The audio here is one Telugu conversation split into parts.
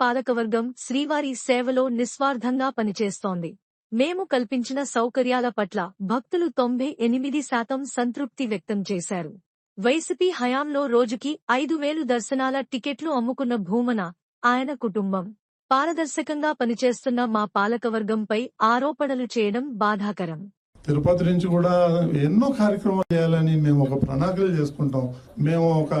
పాలకవర్గం శ్రీవారి సేవలో నిస్వార్థంగా పనిచేస్తోంది. మేము కల్పించిన సౌకర్యాల పట్ల భక్తులు తొంభై ఎనిమిది శాతం సంతృప్తి వ్యక్తం చేశారు. వైసీపీ హయాంలో రోజుకి ఐదు వేలు దర్శనాల టికెట్లు అమ్ముకున్న భూమన ఆయన కుటుంబం. పారదర్శకంగా పనిచేస్తున్న మా పాలకవర్గంపై ఆరోపణలు చేయడం బాధాకరం. తిరుపతి నుంచి కూడా ఎన్నో కార్యక్రమాలు చేయాలని మేము ఒక ప్రణాళికలు చేసుకుంటాం. మేము ఒక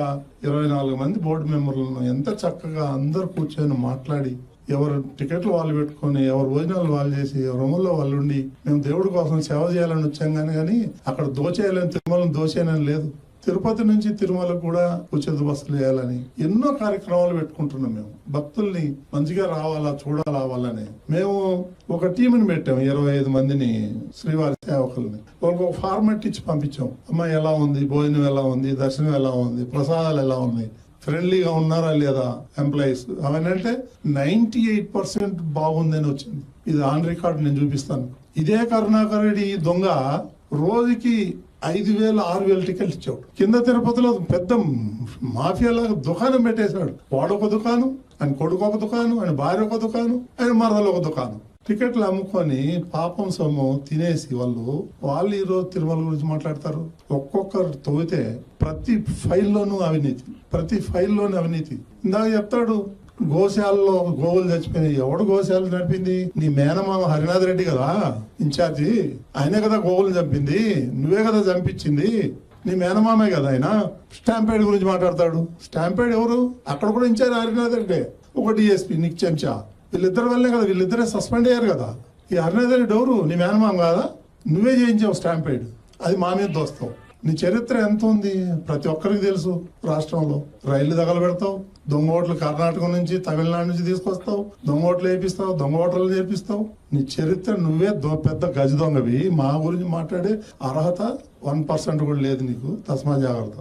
ఇరవై నాలుగు మంది బోర్డు మెంబర్లను ఎంత చక్కగా అందరు కూర్చొని మాట్లాడి ఎవరు టికెట్లు వాళ్ళు పెట్టుకొని ఎవరు భోజనాలు వాళ్ళు చేసి రూముల్లో వాళ్ళు ఉండి మేము దేవుడి కోసం సేవ చేయాలని వచ్చాం కానీ కానీ అక్కడ దోచేయాలని తిరుమలను దోచేయాలని లేదు. తిరుపతి నుంచి తిరుమల కూడా ఉచిత బస్సులు వేయాలని ఎన్నో కార్యక్రమాలు పెట్టుకుంటున్నాం మేము. భక్తుల్ని మంచిగా రావాలా చూడాలా వాళ్ళని. మేము ఒక టీంని పెట్టాం ఇరవై ఐదు మందిని శ్రీవారి సేవకుల్ని. వాళ్ళకి ఒక ఫార్మాట్ ఇచ్చి పంపించాం. అమ్మ ఎలా ఉంది? భోజనం ఎలా ఉంది? దర్శనం ఎలా ఉంది? ప్రసాదాలు ఎలా ఉన్నాయి? ఫ్రెండ్లీగా ఉన్నారా లేదా ఎంప్లాయీస్? అవన్నీ అంటే నైన్టీ ఎయిట్ పర్సెంట్ బాగుందని వచ్చింది. ఇది ఆన్ రికార్డ్ నేను చూపిస్తాను. ఇదే కరుణాకర్ రెడ్డి దొంగ రోజుకి ఐదు వేలు ఆరు వేలు టికెట్లు ఇచ్చాడు కింద తిరుపతిలో పెద్ద మాఫియాలాగా దుకాణం పెట్టేశాడు. వాడొక దుకాణం ఆయన కొడుకు ఒక దుకాణం ఆయన భార్య ఒక దుకాణం ఆయన మరదలు ఒక దుకాణం. టికెట్లు అమ్ముకొని పాపం సొమ్ము తినేసి వాళ్ళు వాళ్ళు ఈరోజు తిరుమల గురించి మాట్లాడతారు. ఒక్కొక్కరు తవ్వితే ప్రతి ఫైల్లోనూ అవినీతి. ప్రతి ఫైల్లోనూ అవినీతి. ఇందాక చెప్తాడు గోశాలలో గోవులు చచ్చిపోయినాయి. ఎవడు గోశాల నడిపింది నీ మేనమామ హరినాథ్ రెడ్డి కదా ఇన్ఛార్జి. ఆయనే కదా గోవులు చంపింది. నువ్వే కదా చంపించింది. నీ మేనమామే కదా ఆయన. స్టాంపేడ్ గురించి మాట్లాడతాడు. స్టాంపేడ్ ఎవరు? అక్కడ కూడా ఇన్ఛార్జ్ హరినాథ్ రెడ్డి. ఒక డిఎస్పీ నిక్ చెంచా. వీళ్ళిద్దరు వల్లే కదా వీళ్ళిద్దరే సస్పెండ్ అయ్యారు కదా. ఈ హరినాథ్ రెడ్డి ఎవరు? నీ మేనమామ కాదా? నువ్వే చేయించావు స్టాంపేడ్. అది మా మీద దోస్తావు నీ చరిత్ర ఎంత ఉంది? ప్రతి ఒక్కరికి తెలుసు రాష్ట్రంలో. రైళ్ళు తగలబెడతావు దొంగ ఓట్లు కర్ణాటక నుంచి తమిళనాడు నుంచి తీసుకొస్తావు దొంగ ఓట్లు వేపిస్తావు దొంగ ఓట్లు చేపిస్తావు నీ చరిత్ర నువ్వే దో- పెద్ద గజ దొంగవి. మా గురించి మాట్లాడే అర్హత వన్ పర్సెంట్ కూడా లేదు నీకు. తస్మా జాగ్రత్త.